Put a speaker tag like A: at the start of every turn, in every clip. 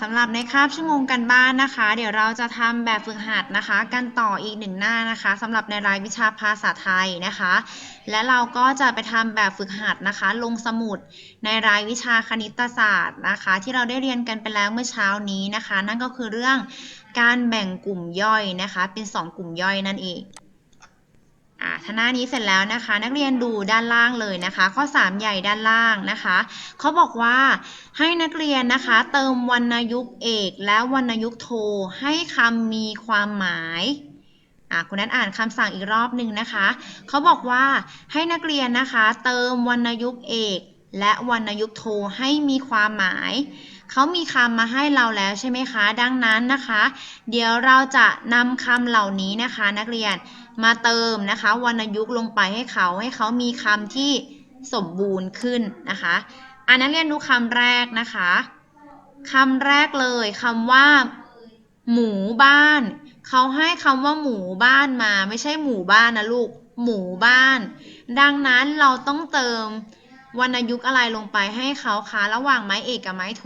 A: สำหรับในคาบชั่วโมงกันบ้านนะคะ เดี๋ยวเราจะทำแบบฝึกหัดนะคะ กันต่ออีกหนึ่งหน้านะคะสำหรับในรายวิชาภาษาไทยนะคะ และเราก็จะไปทำแบบฝึกหัดนะคะ ลงสมุดในรายวิชาคณิตศาสตร์นะคะ ที่เราได้เรียนกันไปแล้วเมื่อเช้านี้นะคะ นั่นก็คือเรื่องการแบ่งกลุ่มย่อยนะคะ เป็น 2 กลุ่มย่อยนั่นเอง อ่าถ้าหน้านี้เสร็จแล้วนะคะ นักเรียนดูด้านล่างเลยนะคะ ข้อ 3 ใหญ่ด้านล่างนะคะเขาบอกว่าให้นักเรียนนะคะ เติมวรรณยุกต์เอกและวรรณยุกต์โท ให้คำมีความหมายอ่าคุณนัทอ่านคำสั่งอีกรอบหนึ่งนะคะเขาบอกว่าให้นักเรียนนะคะ เติมวรรณยุกต์เอก และวรรณยุกต์โทให้มีความหมาย เขามีคำมาให้เราแล้วใช่ไหมคะ ดังนั้นนะคะ เดี๋ยวเราจะนำคำเหล่านี้นะคะ นักเรียนมาเติมนะคะวรรณยุกต์ลงไปให้เขาให้เขามีคำที่สมบูรณ์ขึ้นนะคะอันนั้นเรียนดูคำแรกนะคะคำแรกเลยคำว่า หมู่บ้านเขาให้คำว่าหมู่บ้านมา ไม่ใช่หมู่บ้านนะลูกหมู่บ้าน ดังนั้นเราต้องเติมวรรณยุกต์อะไรลงไปให้เขาคะระหว่างไม้เอกกับไม้โท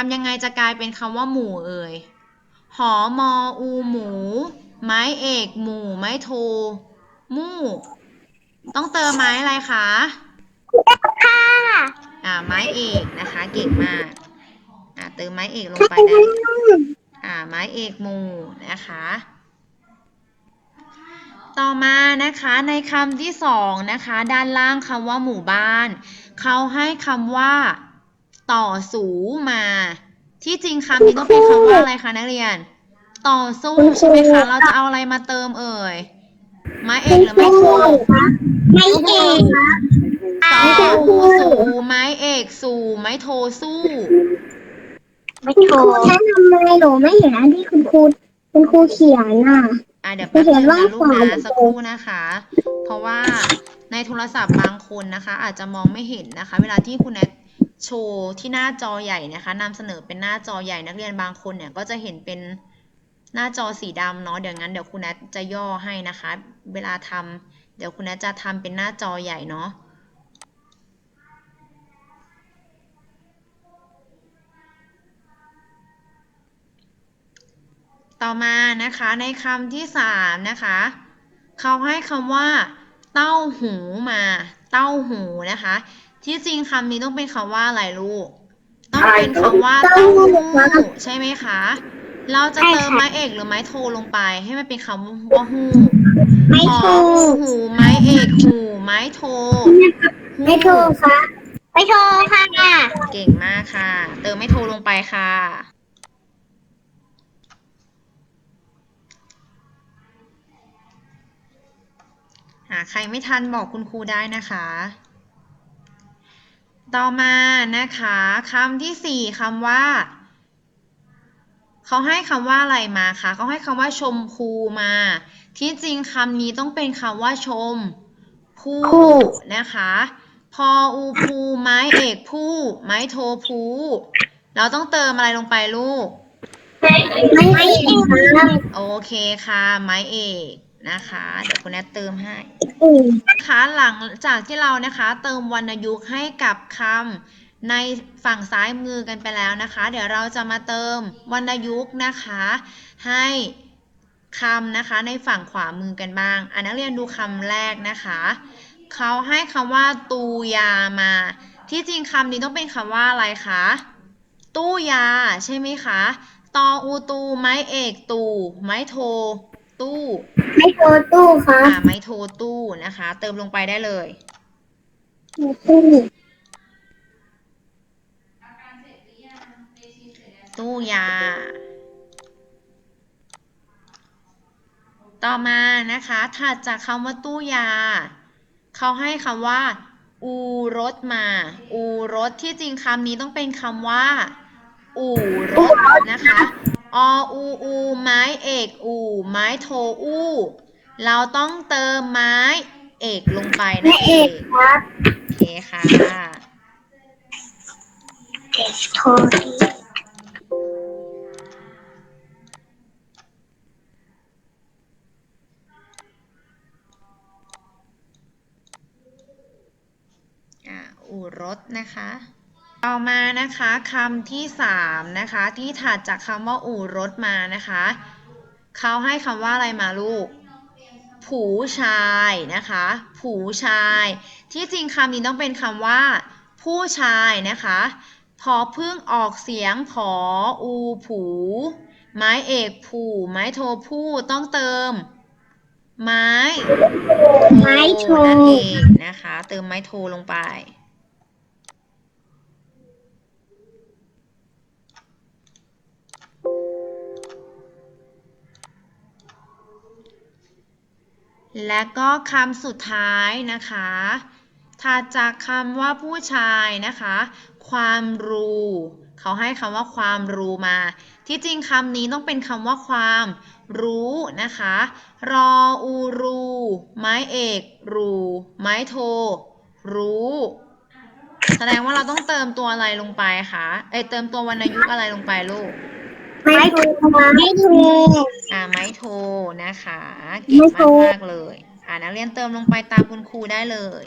A: ทำยังไงจะกลายเป็นคำว่าหมู่เอ่ย หอมออูหมู ไม้เอก หมู่ ไม้โท มู่ ต้องเติมไม้อะไรคะอ่า ไม้เอกนะคะ เก่งมาก อ่าเติมไม้เอกลงไปได้ อ่า ไม้เอกหมู่นะคะ ต่อมานะคะในคำที่สองนะคะ ด้านล่างคำว่าหมู่บ้าน เขาให้คำว่า ต่อสูมา ที่จริงคำนี้ต้องเป็นคำว่าอะไรคะนักเรียน ต่อสู้ใช่ไหมคะ เราจะเอาอะไรมาเติมเอ่ย ไม้เอกหรือไม้โท
B: ไม่เอก
A: ต่อสู้ไม้เอกสู่ไม้โทสู้
B: ไม่โทรท่านทำไมหนูไม่เห็นอันที่คุณครูคุณครูเขียนอะ
A: อะเดี๋ยวแป๊บนึง
B: ไม่นะ
A: ลูกนะ
B: สั
A: กครู่นะคะ เพราะว่าในโทรศัพท์บางคนนะคะ อาจจะมองไม่เห็นนะคะ เวลาที่คุณแนท โชว์ที่หน้าจอใหญ่นะคะนำเสนอเป็นหน้าจอใหญ่นักเรียนบางคนเนี่ยก็จะเห็นเป็นหน้าจอสีดำเนาะเดี๋ยวงั้นเดี๋ยวคุณแนทจะย่อให้นะคะ เวลาทำเดี๋ยวคุณแนทจะทำเป็นหน้าจอใหญ่เนาะต่อมานะคะในคำที่สามนะคะเขาให้คำว่า เต้าหูมา เต้าหูนะคะ ที่จริงคำนี้ต้องเป็นคำว่าอะไรลูก ต้องเป็นคำว่าเต้าหู้ใช่ไหมคะ เราจะเติมไม้เอกหรือไม้โทลงไป ให้มันเป็นคำว่าหู้
B: ไม่
A: ห
B: โทร
A: อหูไม้เอกหูไม้โท
B: ไม่โทรค่ะไม่โทรค่ะ
A: เก่งมากค่ะ เติมไม่โทลงไปค่ะหาใครไม่ทันบอกคุณครูได้นะคะ ต่อมานะคะคำที่สี่คำว่า เขาให้คำว่าอะไรมาคะเขาให้คำว่าชมพูมา ที่จริงคำนี้ต้องเป็นคำว่าชมผู้นะคะพออูภูไม้เอกผู้ไม้โทผู้เราต้องเติมอะไรลงไปลูก
B: ไม่เอกค่ะ
A: โอเคค่ะ ไม้เอก นะคะ เดี๋ยวคุณแนทเติมให้นะคะหลังจากที่เรานะคะ เติมวรรณยุกต์ให้กับคำในฝั่งซ้ายมือกันไปแล้วนะคะ เดี๋ยวเราจะมาเติมวรรณยุกต์นะคะ ให้คำนะคะในฝั่งขวามือกันบ้างอันนักเรียนดูคำแรกนะคะเขาให้คำว่าตูยามา ที่จริงคำนี้ต้องเป็นคำว่าอะไรคะตู้ยาใช่ไหมคะตออูตูไม้เอกตูไม้โท ตู้
B: ไม่โทรตู้ค่ะ
A: อ่าไม้โทตู้นะคะ เติมลงไปได้เลย
B: ตู้
A: ตู้ยา ต่อมานะคะถัดจากคำว่าตู้ยา เขาให้คำว่า อูรถมา อูรถที่จริงคำนี้ต้องเป็นคำว่า อู่รถนะคะ ออูอูไม้เอกอูไม้โทอูเราต้องเติมไม้เอกลงไปนะ
B: เอ
A: ก
B: ครับ
A: โอเคค่ะอ่าอู่รถนะคะ ต่อมานะคะคำที่สามนะคะที่ถัดจากคำว่าอู่รถมานะคะเขาให้คำว่าอะไรมาลูก ผูชายนะคะ ผูชาย ที่จริงคำนี้ต้องเป็นคำว่า ผู้ชายนะคะพอพึ่งออกเสียงผออูผู ไม้เอกผู ไม้โทผู้ต้องเติม ไม้
B: ไม้โท
A: นั่นเองนะคะ เติมไม้โทลงไป และก็คำสุดท้ายนะคะถัดจากคำว่าผู้ชายนะคะ ความรู้ เขาให้คำว่าความรู้มา ที่จริงคำนี้ต้องเป็นคำว่าความรู้นะคะ รออูรู ไม้เอก รู ไม้โท รู้ แสดงว่าเราต้องเติมตัวอะไรลงไปคะ เอ้ยเติมตัววรรณยุกต์อะไรลงไปลูก
B: ไม้โทไม้โท
A: อ่าไม้โทนะคะ
B: ไม้
A: เก่ง
B: โท
A: มากๆเลย อ่านักเรียนเติมลงไปตามคุณครูได้เลย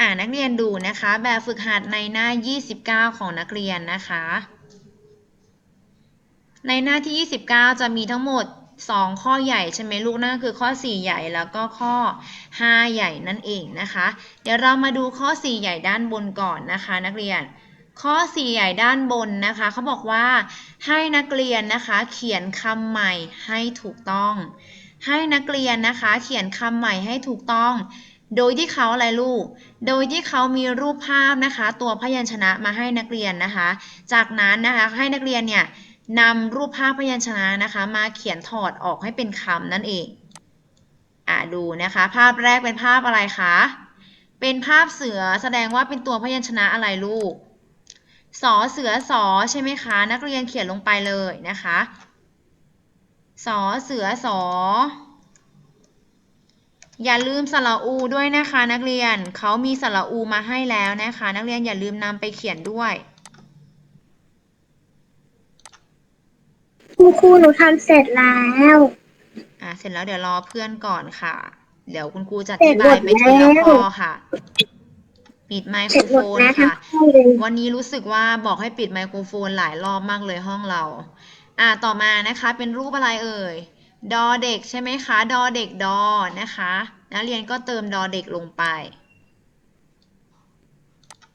A: อ่านักเรียนดูนะคะ แบบฝึกหัดในหน้า 29 ของนักเรียนนะคะ ในหน้าที่ 29 จะมีทั้งหมด2ข้อใหญ่ใช่ไหมลูกนั่นก็คือข้อ 4 ใหญ่แล้วก็ข้อ 5 ใหญ่นั่นเองนะคะ เดี๋ยวเรามาดูข้อ 4 ใหญ่ด้านบนก่อนนะคะ นักเรียน ข้อ 4 ใหญ่ด้านบนนะคะเขาบอกว่าให้นักเรียนนะคะ เขียนคำใหม่ให้ถูกต้อง ให้นักเรียนนะคะ เขียนคำใหม่ให้ถูกต้อง โดยที่เขาอะไรลูก โดยที่เขามีรูปภาพนะคะ ตัวพยัญชนะมาให้นักเรียนนะคะ จากนั้นนะคะให้นักเรียนเนี่ยนำรูปภาพพยัญชนะนะคะ มาเขียนถอดออกให้เป็นคำนั่นเองอ่าดูนะคะ ภาพแรกเป็นภาพอะไรคะเป็นภาพเสือแสดงว่าเป็นตัวพยัญชนะอะไรลูก สอเสือสอใช่ไหมคะ นักเรียนเขียนลงไปเลยนะคะสอเสือสอ อย่าลืมสระอูด้วยนะคะ นักเรียนเขามีสระอูมาให้แล้วนะคะ นักเรียนอย่าลืมนำไปเขียนด้วย
B: คุณครูหนูทำเสร็จแล้ว
A: อะเสร็จแล้วเดี๋ยวรอเพื่อนก่อนค่ะ เดี๋ยวคุณครูจะอ
B: เสร็
A: ธิ
B: จหม
A: บาย
B: ด
A: ไปทีละ
B: แล้ว
A: ข้อค่ะ ปิดไมโค
B: เสร็
A: ร
B: จห
A: โฟ
B: มด
A: น
B: แล้วทั้ง
A: ค่ะ
B: คู่เลย
A: วันนี้รู้สึกว่าบอกให้ปิดไมโครโฟนหลายรอบมากเลยห้องเรา อ่าต่อมานะคะเป็นรูปอะไรเอ่ย ดอเด็กใช่ไหมคะ ดอเด็กดอนะคะนักเรียนก็เติมดอเด็กลงไป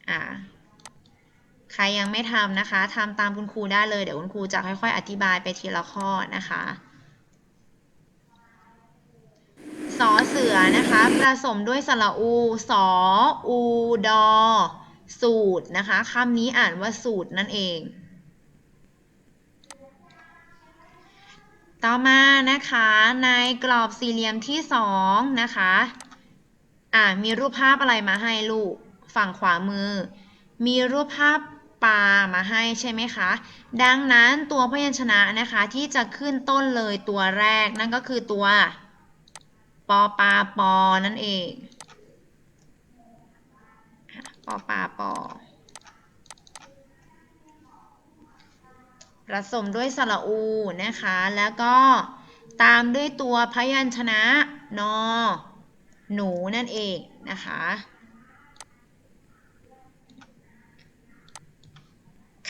A: อ่า ใครยังไม่ทำนะคะทำตามคุณครูได้เลย เดี๋ยวคุณครูจะค่อยๆ อธิบายไปทีละข้อนะคะ สอเสือนะคะผสมด้วยสระอูสออูดอ สูตรนะคะคำนี้อ่านว่าสูตรนั่นเอง ต่อมานะคะในกรอบสี่เหลี่ยมที่สองนะคะอ่ามีรูปภาพอะไรมาให้ลูกฝั่งขวามือ มีรูปภาพปลามาให้ใช่ไหมคะ ดังนั้นตัวพยัญชนะนะคะที่จะขึ้นต้นเลยตัวแรกนั่นก็คือตัว ปอปาปอนั่นเองปอปาปอผสมด้วยสระอูนะคะ แล้วก็ตามด้วยตัวพยัญชนะนอหนูนั่นเองนะคะ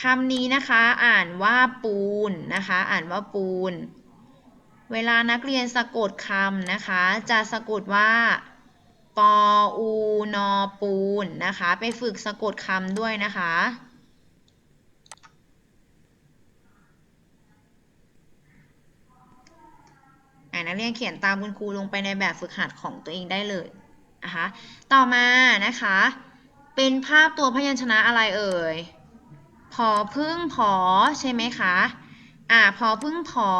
A: คำนี้นะคะอ่านว่าปูนนะคะ อ่านว่าปูน เวลานักเรียนสะกดคำนะคะ จะสะกดว่าปออูนอปูนนะคะ ไปฝึกสะกดคำด้วยนะคะ นักเรียนเขียนตามคุณครูลงไปในแบบฝึกหัดของตัวเองได้เลยนะคะ ต่อมานะคะ เป็นภาพตัวพยัญชนะอะไรเอ่ยพอพึ่งผอใช่ไหมคะ อ่าพอพึ่งผอ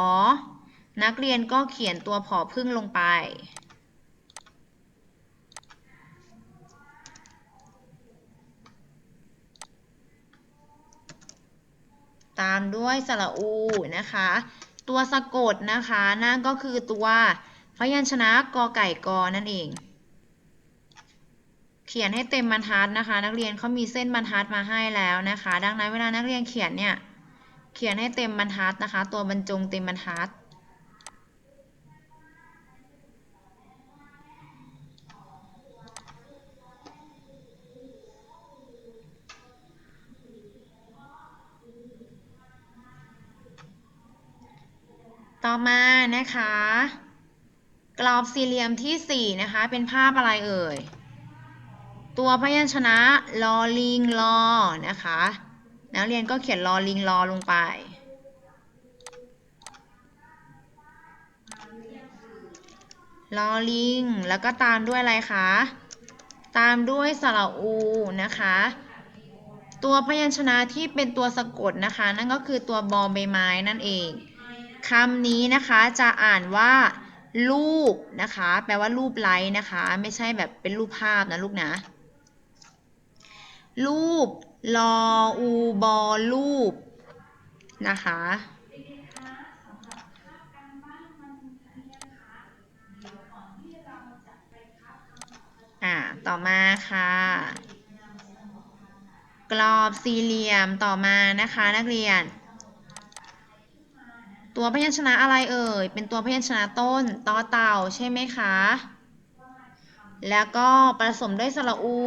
A: นักเรียนก็เขียนตัวผอพึ่งลงไป ตามด้วยสระอูนะคะ ตัวสะกดนะคะนั่นก็คือตัวพยัญชนะกอไก่กอนั่นเอง เขียนให้เต็มบรรทัดนะคะ นักเรียนเขามีเส้นบรรทัดมาให้แล้วนะคะ ดังนั้นเวลานักเรียนเขียนเนี่ยเขียนให้เต็มบรรทัดนะคะ ตัวบรรจงเต็มบรรทัด ต่อมานะคะ กรอบสี่เหลี่ยมที่สี่นะคะ เป็นภาพอะไรเอ่ย ตัวพยัญชนะลอลิงลอนะคะ นักเรียนก็เขียนลอลิงลอลงไป ลอลิง แล้วก็ตามด้วยอะไรคะ ตามด้วยสระอูนะคะ ตัวพยัญชนะที่เป็นตัวสะกดนะคะ นั่นก็คือตัวบอใบไม้นั่นเอง คำนี้นะคะจะอ่านว่ารูปนะคะ แปลว่ารูปไล้นะคะ ไม่ใช่แบบเป็นรูปภาพนะลูกนะ รูปลออูบอรูปนะคะ อ่า ต่อมาค่ะ กรอบสี่เหลี่ยมต่อมานะคะนักเรียน ตัวพยัญชนะอะไรเอ่ย เป็นตัวพยัญชนะต้นตอเต่าใช่ไหมคะ แล้วก็ผสมด้วยสระอู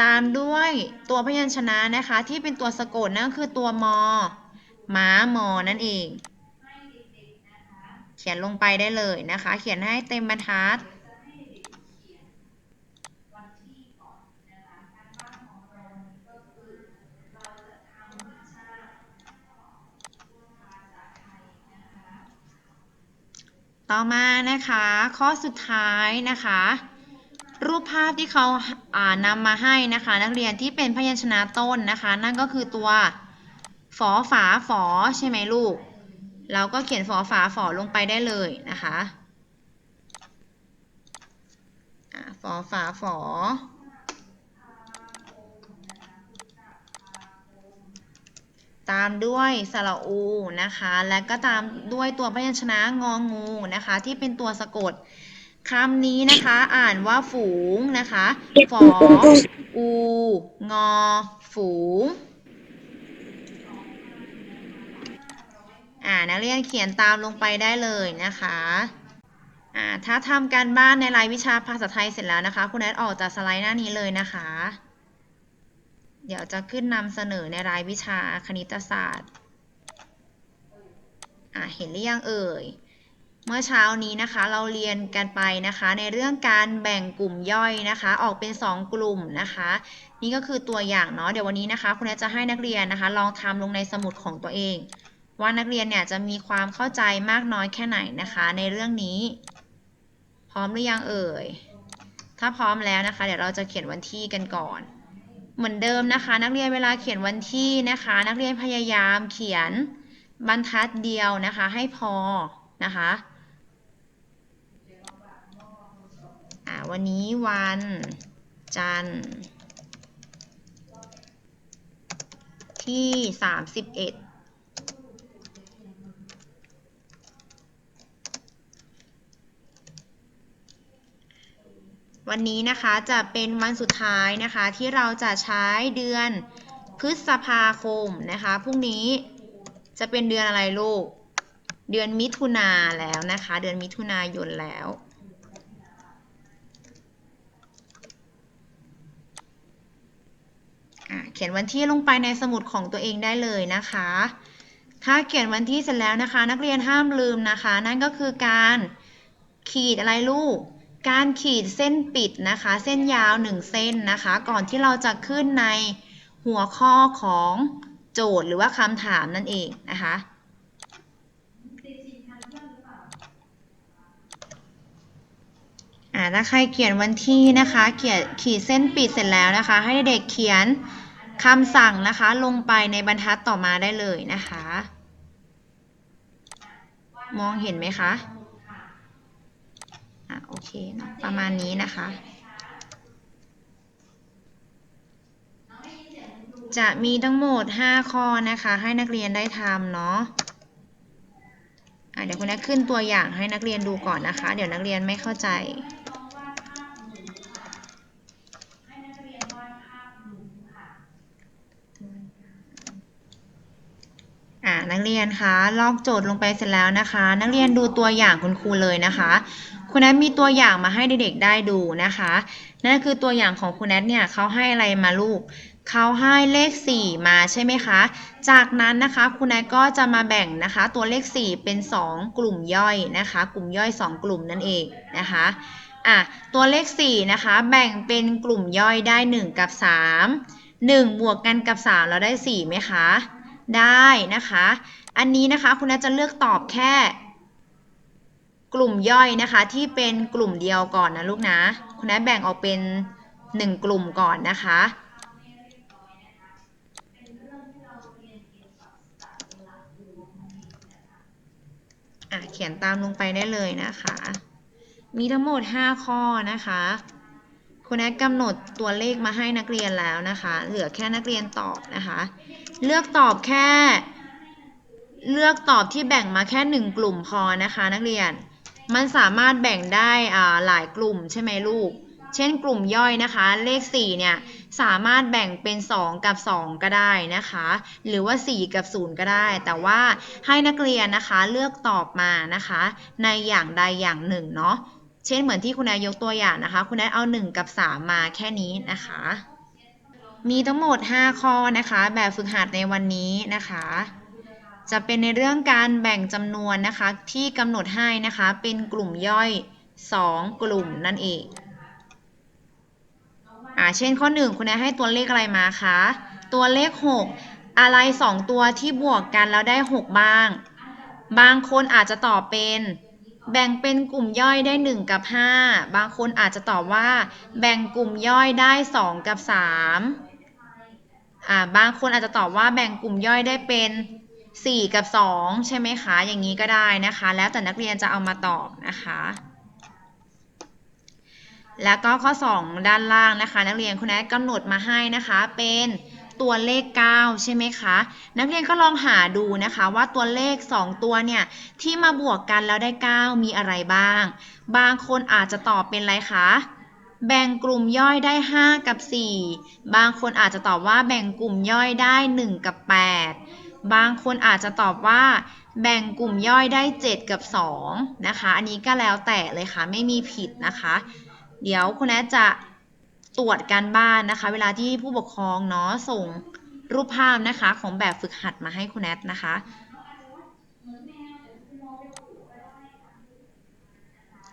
A: ตามด้วยตัวพยัญชนะนะคะที่เป็นตัวสะกดนั่นคือตัวมอม้ามอนั่นเอง เขียนลงไปได้เลยนะคะ เขียนให้เต็มบรรทัด ต่อมานะคะ ข้อสุดท้ายนะคะ รูปภาพที่เขาานำมาให้นะคะ นักเรียนที่เป็นพยัญชนะต้นนะคะ นั่นก็คือตัวฝอฝาฝอใช่ไหมลูก เราก็เขียนฝอฝาฝอลงไปได้เลยนะคะอ่าฝอฝาฝอ ตามด้วยสระอูนะคะ และก็ตามด้วยตัวพยัญชนะงองูนะคะ ที่เป็นตัวสะกดคำนี้นะคะอ่านว่าฝูงนะคะฝออูงอ ฝูง อ่านักเรียนเขียนตามลงไปได้เลยนะคะอ่าถ้าทำการบ้านในรายวิชาภาษาไทยเสร็จแล้วนะคะ คุณแอดออกจากสไลด์หน้านี้เลยนะคะ เดี๋ยวจะขึ้นนำเสนอในรายวิชาคณิตศาสตร์อ่าเห็นหรือยังเอ่ย เมื่อเช้านี้นะคะเราเรียนกันไปนะคะในเรื่องการแบ่งกลุ่มย่อยนะคะ ออกเป็น 2 กลุ่มนะคะ นี่ก็คือตัวอย่างเนาะเดี๋ยววันนี้นะคะคุณแอจะให้นักเรียนนะคะ ลองทำลงในสมุดของตัวเอง ว่านักเรียนเนี่ยจะมีความเข้าใจมากน้อยแค่ไหนนะคะ ในเรื่องนี้ พร้อมหรือยังเอ่ย ถ้าพร้อมแล้วนะคะ เดี๋ยวเราจะเขียนวันที่กันก่อน เหมือนเดิมนะคะ นักเรียนเวลาเขียนวันที่นะคะ นักเรียนพยายามเขียนบรรทัดเดียวนะคะ ให้พอนะคะวันนี้วันจันทร์ที่ 31 วันนี้นะคะจะเป็นวันสุดท้ายนะคะที่เราจะใช้เดือนพฤษภาคมนะคะพรุ่งนี้จะเป็นเดือนอะไรลูก เดือนมิถุนาแล้วนะคะ เดือนมิถุนายนแล้ว เขียนวันที่ลงไปในสมุดของตัวเองได้เลยนะคะ ถ้าเขียนวันที่เสร็จแล้วนะคะ นักเรียนห้ามลืมนะคะ นั่นก็คือการขีดอะไรลูก การขีดเส้นปิดนะคะ เส้นยาวหนึ่งเส้นนะคะ ก่อนที่เราจะขึ้นในหัวข้อของโจทย์หรือว่าคำถามนั่นเองนะคะอ่าถ้าใครเขียนวันที่นะคะเขียนขีดเส้นปิดเสร็จแล้วนะคะ ให้เด็กเขียนคำสั่งนะคะ ลงไปในบรรทัดต่อมาได้เลยนะคะ มองเห็นไหมคะ อะโอเคเนอะประมาณนี้นะคะ จะมีทั้งหมด 5 ข้อนะคะ ให้นักเรียนได้ทำเนาะะเดี๋ยวคุณแม่ขึ้นตัวอย่างให้นักเรียนดูก่อนนะคะ เดี๋ยวนักเรียนไม่เข้าใจ อ่านักเรียนคะ ลอกโจทย์ลงไปเสร็จแล้วนะคะ นักเรียนดูตัวอย่างคุณครูเลยนะคะ คุณแอทมีตัวอย่างมาให้เด็กๆได้ดูนะคะ นั่นคือตัวอย่างของคุณแอทเนี่ยเขาให้อะไรมาลูกเขาให้เลข 4 มาใช่ไหมคะ จากนั้นนะคะคุณนายก็จะมาแบ่งนะคะ ตัวเลข 4 เป็น 2 กลุ่มย่อยนะคะ กลุ่มย่อย 2 กลุ่มนั่นเองนะคะอะตัวเลข 4 นะคะ แบ่งเป็นกลุ่มย่อยได้ 1 กับ 3 1 บวกกันกับ 3 เราได้4ไหมคะ ได้นะคะ อันนี้นะคะคุณนายจะเลือกตอบแค่ กลุ่มย่อยนะคะ ที่เป็นกลุ่มเดียวก่อนนะลูกนะคุณนายแบ่งออกเป็น 1 กลุ่มก่อนนะคะอะเขียนตามลงไปได้เลยนะคะ มีทั้งหมด 5 ข้อนะคะคุณแอดกำหนดตัวเลขมาให้นักเรียนแล้วนะคะ เหลือแค่นักเรียนตอบนะคะ เลือกตอบแค่ เลือกตอบที่แบ่งมาแค่หนึ่งกลุ่มพอนะคะ นักเรียน มันสามารถแบ่งได้อ่าหลายกลุ่มใช่ไหมลูก เช่นกลุ่มย่อยนะคะ เลข 4 เนี่ย สามารถแบ่งเป็น 2 กับ 2 ก็ได้นะคะ หรือว่า 4 กับ 0 ก็ได้ แต่ว่าให้นักเรียนนะคะเลือกตอบมานะคะ ในอย่างใดอย่างหนึ่งเนาะ เช่นเหมือนที่คุณนายยกตัวอย่างนะคะ คุณนายเอา 1 กับ 3 มาแค่นี้นะคะ มีทั้งหมด 5 ข้อนะคะ แบบฝึกหัดในวันนี้นะคะ จะเป็นในเรื่องการแบ่งจำนวนนะคะ ที่กำหนดให้นะคะ เป็นกลุ่มย่อย 2 กลุ่มนั่นเองอ่าเช่นข้อ 1 คุณนายให้ตัวเลขอะไรมาคะ ตัวเลข 6 อะไร 2 ตัวที่บวกกันแล้วได้ 6 บ้าง บางคนอาจจะตอบเป็น แบ่งเป็นกลุ่มย่อยได้ 1 กับ 5 บางคนอาจจะตอบว่า แบ่งกลุ่มย่อยได้ 2 กับ3อ่าบางคนอาจจะตอบว่าแบ่งกลุ่มย่อยได้เป็น 4 กับ 2 ใช่ไหมคะ อย่างนี้ก็ได้นะคะ แล้วแต่นักเรียนจะเอามาตอบนะคะ แล้วก็ข้อ 2 ด้านล่างนะคะ นักเรียนคุณแอดกำหนดมาให้นะคะเป็นตัวเลข 9 ใช่ไหมคะ นักเรียนก็ลองหาดูนะคะว่าตัวเลข 2 ตัวเนี่ย ที่มาบวกกันแล้วได้ 9 มีอะไรบ้าง บางคนอาจจะตอบเป็นอะไรคะแบ่งกลุ่มย่อยได้ 5 กับ 4 บางคนอาจจะตอบว่าแบ่งกลุ่มย่อยได้ 1 กับ 8 บางคนอาจจะตอบว่าแบ่งกลุ่มย่อยได้ 7 กับ 2 นะคะ อันนี้ก็แล้วแต่เลยค่ะ ไม่มีผิดนะคะ เดี๋ยวคุณแอจะตรวจการบ้านนะคะ เวลาที่ผู้ปกครองเนาะส่งรูปภาพนะคะของแบบฝึกหัดมาให้คุณแอดนะคะ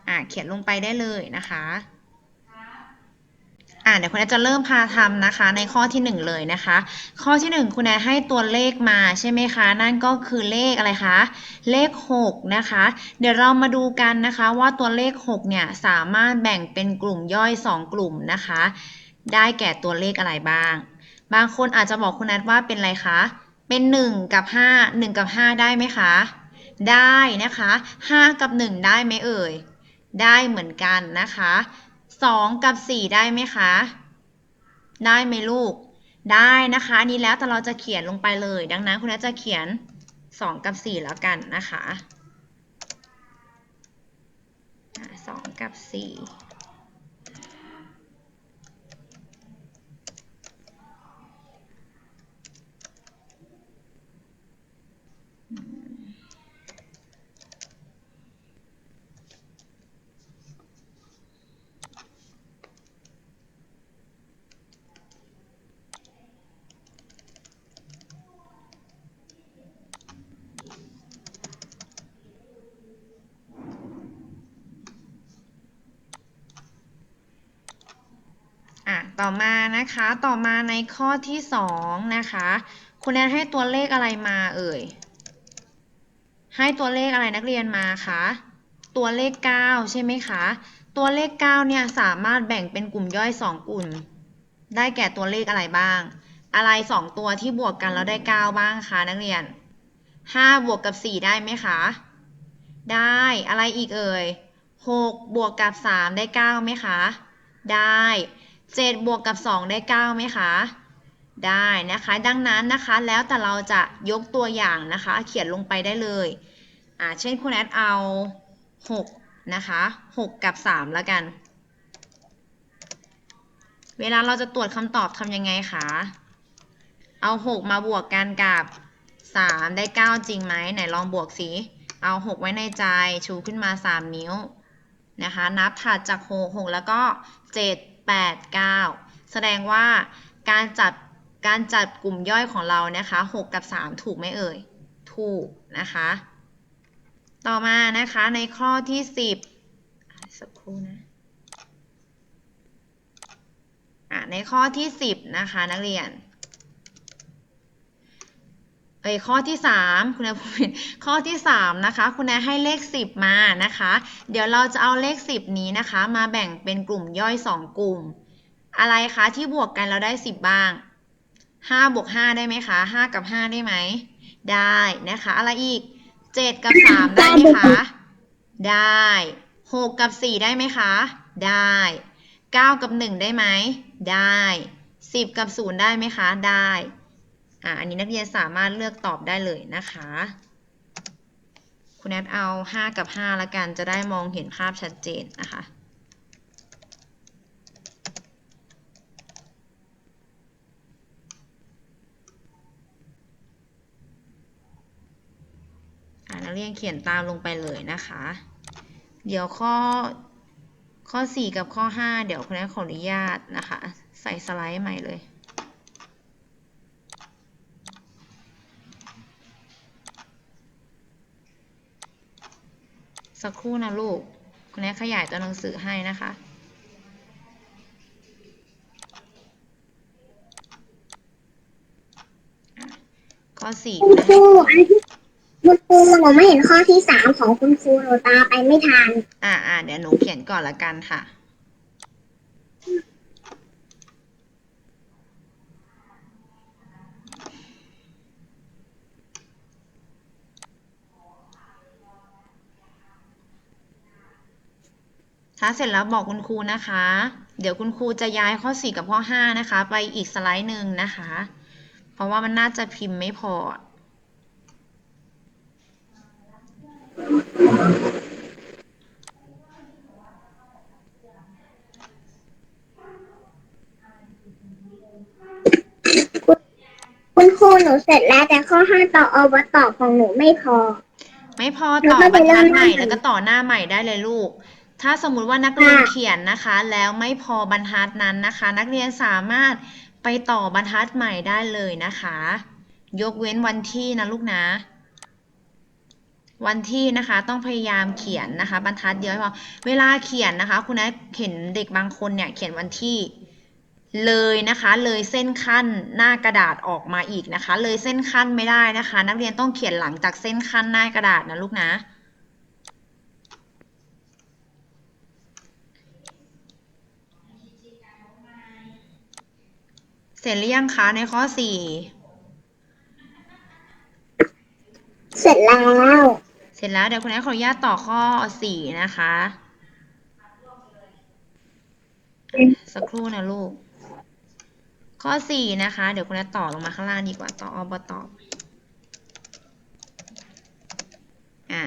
A: อ่าเขียนลงไปได้เลยนะคะ อ่าเดี๋ยวคุณแอดจะเริ่มพาทำนะคะ ในข้อที่หนึ่งเลยนะคะ ข้อที่หนึ่งคุณแอดให้ตัวเลขมาใช่ไหมคะ นั่นก็คือเลขอะไรคะ เลข6นะคะ เดี๋ยวเรามาดูกันนะคะว่าตัวเลข6เนี่ยสามารถแบ่งเป็นกลุ่มย่อย2กลุ่มนะคะ ได้แก่ตัวเลขอะไรบ้าง บางคนอาจจะบอกคุณนัทว่าเป็นอะไรคะ เป็น1กับ5 1กับ5ได้ไหมคะ ได้นะคะ5กับ1ได้ไหมเอ่ย ได้เหมือนกันนะคะ สองกับสี่ได้ไหมคะ ได้ไหมลูก ได้นะคะนี้แล้วแต่เราจะเขียนลงไปเลย ดังนั้นคุณนัทจะเขียนสองกับสี่แล้วกันนะคะสองกับสี่ ต่อมานะคะต่อมาในข้อที่สองนะคะคุณแนนให้ตัวเลขอะไรมาเอ่ย ให้ตัวเลขอะไรนักเรียนมาคะตัวเลข 9 ใช่ไหมคะ ตัวเลข 9 เนี่ยสามารถแบ่งเป็นกลุ่มย่อย 2 กลุ่ม ได้แก่ตัวเลขอะไรบ้าง อะไร 2 ตัวที่บวกกันแล้วได้ 9 บ้างคะนักเรียน 5 บวกกับ 4 ได้ไหมคะ ได้อะไรอีกเอ่ย 6 บวกกับ 3 ได้ 9 ไหมคะ ได้ 7 บวกกับ 2 ได้9ไหมคะ ได้นะคะ ดังนั้นนะคะ แล้วแต่เราจะยกตัวอย่างนะคะ เขียนลงไปได้เลย อ่า เช่นคุณแอดเอา 6 นะคะ 6 กับ 3 แล้วกัน เวลาเราจะตรวจคำตอบทำยังไงคะ เอา 6 มาบวกกันกับ 3 ได้ 9 จริงไหม ไหนลองบวกสิเอา 6 ไว้ในใจ ชูขึ้นมา 3 นิ้ว นะคะ นับถัดจาก 6 6 แล้วก็ 7 8 9 แสดงว่าการจัดการจัดกลุ่มย่อยของเรานะคะหกกับสามถูกไหมเอ่ย ถูกนะคะ ต่อมานะคะในข้อที่สิบสักครู่นะอะในข้อที่สิบนะคะนักเรียน เอ้ยข้อที่สามคุณนายพูดผิดข้อที่สามนะคะ คุณนายให้เลขสิบมานะคะ เดี๋ยวเราจะเอาเลขสิบนี้นะคะ มาแบ่งเป็นกลุ่มย่อยสองกลุ่ม อะไรคะที่บวกกันเราได้สิบบ้างห้าบวกห้าได้ไหมคะห้ากับห้าได้ไหม ได้นะคะ อะไรอีกเจ็ดกับสามได้ไหมคะ ได้หกกับสี่ได้ไหมคะ ได้เก้ากับหนึ่งได้ไหม ได้สิบกับศูนย์ได้ไหมคะ ได้ อ่าอันนี้นักเรียนสามารถเลือกตอบได้เลยนะคะ คุณแอดเอา 5 กับ 5 ละกันจะได้มองเห็นภาพชัดเจนนะคะนักเรียนเขียนตามลงไปเลยนะคะ เดี๋ยวข้อข้อ 4 กับข้อ 5 เดี๋ยวคุณแอดขออนุญาตนะคะ ใส่สไลด์ใหม่เลย สักครู่นะลูกคุณแม่ขยายตัวหนังสือให้นะคะ ข้อสี่
B: คุณครูอันที่คุณครูหนูไม่เห็นข้อที่สามของคุณครูหนูตามไปไม่ทัน
A: อ่าอ่าเดี๋ยวหนูเขียนก่อนละกันค่ะ ถ้าเสร็จแล้วบอกคุณครูนะคะ เดี๋ยวคุณครูจะย้ายข้อ 4 กับข้อ 5 นะคะ ไปอีกสไลด์หนึ่งนะคะ เพราะว่ามันน่าจะพิมพ์ไม่พอ
B: คุณครูหนูเสร็จแล้วแต่ข้อห้าต่ออบตอบของหนูไม่พอ
A: ไม่พอ
B: แล้
A: ต่
B: ว
A: อ
B: ก็
A: บ
B: ไป
A: รรทัด
B: เริ่ม
A: ใหม่
B: หน้าใหม่
A: แล้วก็ต่อหน้าใหม่ได้เลยลูก ถ้าสมมุติว่านักเรียน
B: ค่ะ
A: เขียนนะคะ แล้วไม่พอบรรทัดนั้นนะคะ นักเรียนสามารถไปต่อบรรทัดใหม่ได้เลยนะคะ ยกเว้นวันที่นะลูกนะ วันที่นะคะต้องพยายามเขียนนะคะ บรรทัดเดียวให้พอเวลาเขียนนะคะ คุณนะเห็นเด็กบางคนเนี่ยเขียนวันที่เลยนะคะเลยเส้นขั้นหน้ากระดาษออกมาอีกนะคะ เลยเส้นขั้นไม่ได้นะคะ นักเรียนต้องเขียนหลังจากเส้นขั้นหน้ากระดาษนะลูกนะ เสร็จหรือยังคะในข้อสี่
B: เสร็จแล้ว
A: เสร็จแล้วเดี๋ยวคุณแม่ขออนุญาตต่อข้อสี่นะคะ สักครู่นะลูก ข้อสี่นะคะ เดี๋ยวคุณแม่ต่อลงมาข้างล่างดีกว่าต่ออบตอบอ่า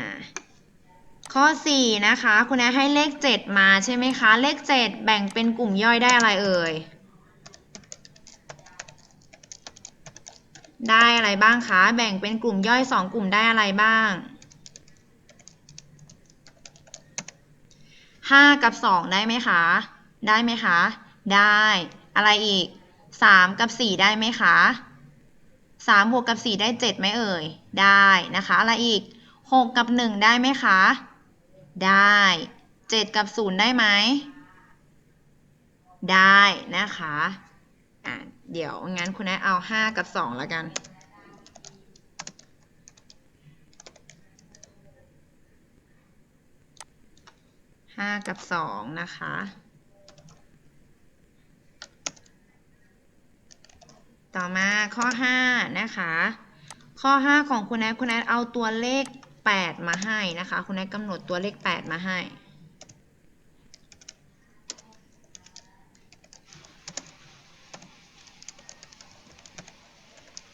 A: ข้อสี่นะคะ คุณแม่ให้เลขเจ็ดมาใช่ไหมคะ เลขเจ็ดแบ่งเป็นกลุ่มย่อยได้อะไรเอ่ย ได้อะไรบ้างคะ แบ่งเป็นกลุ่มย่อยสองกลุ่มได้อะไรบ้างห้ากับสองได้ไหมคะ ได้ไหมคะ ได้ อะไรอีกสามกับสี่ได้ไหมคะสามบวกกับสี่ได้เจ็ดไหมเอ่ย ได้นะคะ อะไรอีกหกกับหนึ่งได้ไหมคะ ได้เจ็ดกับศูนย์ได้ไหม ได้นะคะอะ เดี๋ยวงั้นคุณแม่เอาห้ากับสองแล้วกัน ห้ากับสองนะคะ ต่อมาข้อห้านะคะ ข้อห้าของคุณแอคุณแอเอาตัวเลขแปดมาให้นะคะ คุณแอกำหนดตัวเลขแปดมาให้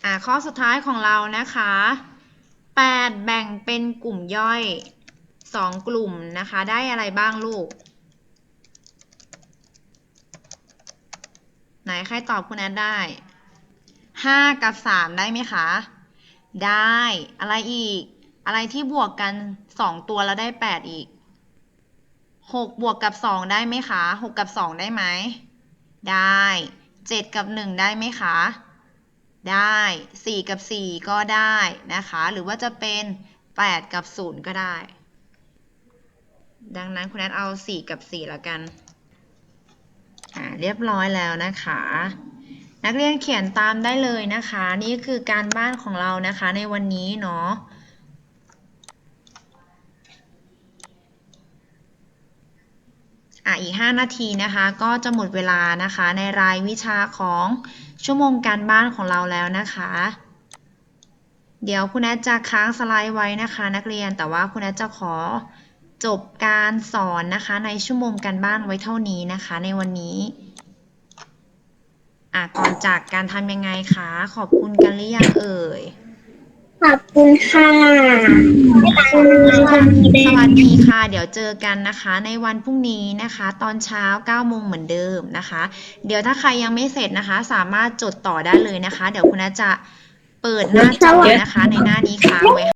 A: อ่าข้อสุดท้ายของเรานะคะแปดแบ่งเป็นกลุ่มย่อยสองกลุ่มนะคะ ได้อะไรบ้างลูก ไหนใครตอบคุณแอดได้ห้ากับสามได้ไหมคะ ได้อะไรอีก อะไรที่บวกกันสองตัวแล้วได้แปดอีกหกบวกกับสองได้ไหมคะหกกับสองได้ไหม ได้เจ็ดกับหนึ่งได้ไหมคะ ได้ 4 กับ 4 ก็ได้นะคะ หรือว่าจะเป็น 8 กับ 0 ก็ได้ ดังนั้นคุณแอดเอา 4 กับ 4 แล้วกันอ่าเรียบร้อยแล้วนะคะ นักเรียนเขียนตามได้เลยนะคะ นี่คือการบ้านของเรานะคะในวันนี้เนาะอะอีก 5 นาทีนะคะ ก็จะหมดเวลานะคะในรายวิชาของ ชั่วโมงการบ้านของเราแล้วนะคะ เดี๋ยวคุณแอดจะค้างสไลด์ไว้นะคะ นักเรียนแต่ว่าคุณแอดจะขอจบการสอนนะคะ ในชั่วโมงการบ้านไว้เท่านี้นะคะ ในวันนี้อะก่อนจากการทำยังไงคะ ขอบคุณกันหรือยังเอ่ย
B: ขอบคุณค่ะบ๊ายบาย
A: สวัสดีค่ะ เดี๋ยวเจอกันนะคะ ในวันพรุ่งนี้นะคะ ตอนเช้า9โมงเหมือนเดิมนะคะ เดี๋ยวถ้าใครยังไม่เสร็จนะคะ สามารถจดต่อได้เลยนะคะ เดี๋ยวคุณอาจะเปิดหน้าจอนะคะ ในหน้านี้ค้างไว้